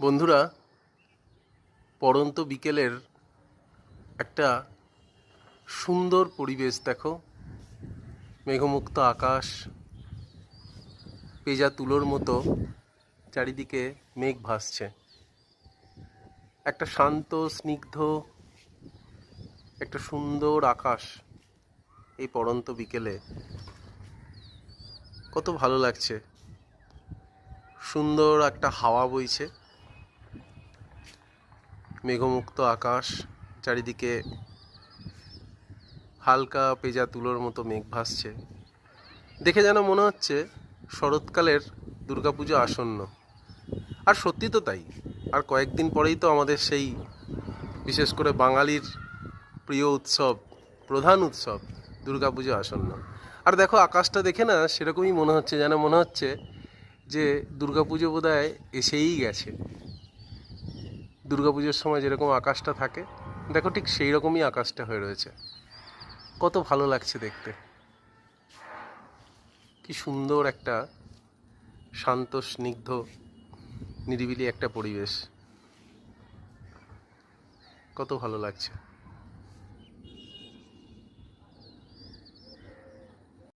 বন্ধুরা, পড়ন্ত বিকেলের একটা সুন্দর পরিবেশ দেখো। মেঘমুক্ত আকাশ, পেজা তুলোর মতো, চারিদিকে মেঘ ভাসছে। একটা শান্ত, স্নিগ্ধ, একটা সুন্দর আকাশ এই পড়ন্ত বিকেলে। কত ভালো লাগছে। সুন্দর একটা হাওয়া বইছে। মেঘমুক্ত আকাশ, চারিদিকে হালকা পেজা তুলোর মতো মেঘ ভাসছে। দেখে যেন মনে হচ্ছে শরৎকালের দুর্গাপুজো আসন্ন। আর সত্যি তো তাই। আর কয়েকদিন পরেই তো আমাদের সেই বিশেষ করে বাঙালির প্রিয় উৎসব, প্রধান উৎসব, দুর্গাপুজো আসন্ন। আর দেখো, আকাশটা দেখে না সেরকমই মনে হচ্ছে, যেন মনে হচ্ছে যে দুর্গাপুজো বোধহয় এসেই গেছে। দুর্গাপুজোর সময় যেরকম আকাশটা থাকে, দেখো ঠিক সেই রকমই আকাশটা হয়ে রয়েছে। কত ভালো লাগছে দেখতে। কি সুন্দর একটা শান্ত, স্নিগ্ধ, নিরিবিলি একটা পরিবেশ। কত ভালো লাগছে।